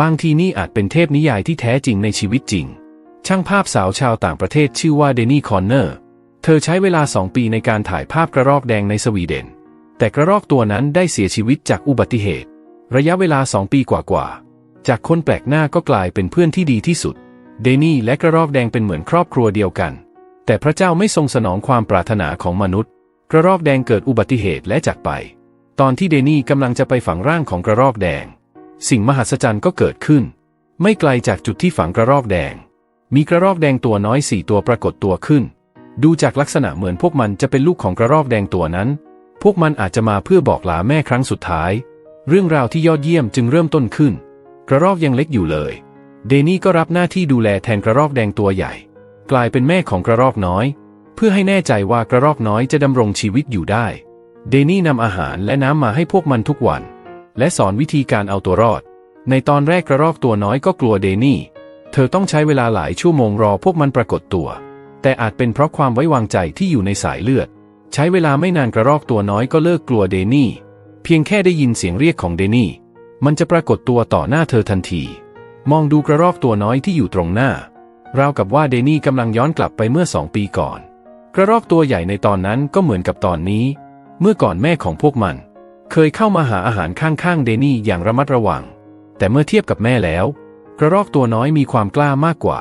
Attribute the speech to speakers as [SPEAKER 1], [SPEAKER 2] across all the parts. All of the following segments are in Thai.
[SPEAKER 1] บางทีนี่อาจเป็นเทพนิยายที่แท้จริงในชีวิตจริง ช่างภาพสาวชาวต่างประเทศชื่อว่าเดนี่คอนเนอร์ เธอใช้เวลาสองปีในการถ่ายภาพกระรอกแดงในสวีเดน แต่กระรอกตัวนั้นได้เสียชีวิตจากอุบัติเหตุ ระยะเวลาสองปีกว่าๆ จากคนแปลกหน้าก็กลายเป็นเพื่อนที่ดีที่สุด เดนี่และกระรอกแดงเป็นเหมือนครอบครัวเดียวกัน แต่พระเจ้าไม่ทรงสนองความปรารถนาของมนุษย์ กระรอกแดงเกิดอุบัติเหตุและจากไป ตอนที่เดนี่กำลังจะไปฝังร่างของกระรอกแดง สิ่งมหัศจรรย์ก็เกิดขึ้น ไม่ไกลจากจุดที่ฝังกระรอกแดง มีกระรอกแดงตัวน้อยสี่ตัวปรากฏตัวขึ้น ดูจากลักษณะเหมือนพวกมันจะเป็นลูกของกระรอกแดงตัวนั้น พวกมันอาจจะมาเพื่อบอกลาแม่ครั้งสุดท้าย เรื่องราวที่ยอดเยี่ยมจึงเริ่มต้นขึ้น กระรอกยังเล็กอยู่เลย เดนี่ก็รับหน้าที่ดูแลแทนกระรอกแดงตัวใหญ่ กลายเป็นแม่ของกระรอกน้อย เพื่อให้แน่ใจว่ากระรอกน้อยจะดำรงชีวิตอยู่ได้ เดนี่นำอาหารและน้ำมาให้พวกมันทุกวัน และสอนวิธีการเอาตัวรอด ในตอนแรกกระรอกตัวน้อยก็กลัวเดนี่ เธอต้องใช้เวลาหลายชั่วโมงรอพวกมันปรากฏตัว แต่อาจเป็นเพราะความไว้วางใจที่อยู่ในสายเลือด ใช้เวลาไม่นานกระรอกตัวน้อยก็เลิกกลัวเดนี่ เพียงแค่ได้ยินเสียงเรียกของเดนี่ มันจะปรากฏตัวต่อหน้าเธอทันที มองดูกระรอกตัวน้อยที่อยู่ตรงหน้าราวกับว่าเดนี่กำลังย้อนกลับไปเมื่อสองปีก่อน กระรอกตัวใหญ่ในตอนนั้นก็เหมือนกับตอนนี้ เมื่อก่อนแม่ของพวกมัน เคยเข้ามาหาอาหารข้างๆเดนี่อย่างระมัดระวัง แต่เมื่อเทียบกับแม่แล้ว กระรอกตัวน้อยมีความกล้ามากกว่า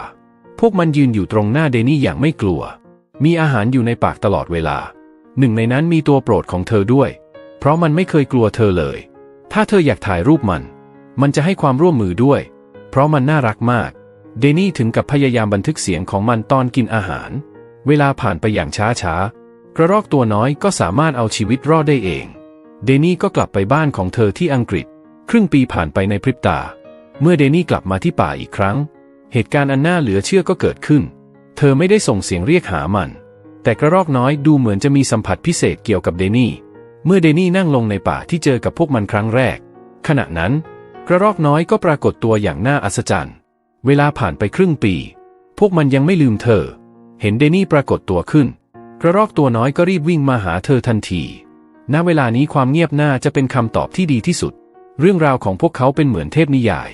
[SPEAKER 1] พวกมันยืนอยู่ตรงหน้าเดนี่อย่างไม่กลัว มีอาหารอยู่ในปากตลอดเวลา หนึ่งในนั้นมีตัวโปรดของเธอด้วย เพราะมันไม่เคยกลัวเธอเลย ถ้าเธออยากถ่ายรูปมัน มันจะให้ความร่วมมือด้วย เพราะมันน่ารักมาก เดนี่ถึงกับพยายามบันทึกเสียงของมันตอนกินอาหาร เวลาผ่านไปอย่างช้าช้าๆ กระรอกตัวน้อยก็สามารถเอาชีวิตรอดได้เอง เดนี่ก็กลับไปบ้านของเธอที่อังกฤษ ครึ่งปีผ่านไปในพริบตา เมื่อเดนี่กลับมาที่ป่าอีกครั้ง เหตุการณ์อันน่าเหลือเชื่อก็เกิดขึ้น เธอไม่ได้ส่งเสียงเรียกหามัน แต่กระรอกน้อยดูเหมือนจะมีสัมผัสพิเศษเกี่ยวกับเดนี่ เมื่อเดนี่นั่งลงในป่าที่เจอกับพวกมันครั้งแรก ขณะนั้น กระรอกน้อยก็ปรากฏตัวอย่างน่าอัศจรรย์ เวลาผ่านไปครึ่งปี พวกมันยังไม่ลืมเธอ เห็นเดนี่ปรากฏตัวขึ้น กระรอกตัวน้อยก็รีบวิ่งมาหาเธอทันที ณ เวลานี้ความเงียบน่าจะเป็นคำตอบที่ดีที่สุด เรื่องราวของพวกเขาเป็นเหมือนเทพนิยาย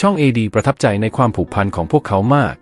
[SPEAKER 1] ช่องเอดีประทับใจในความผูกพันของพวกเขามาก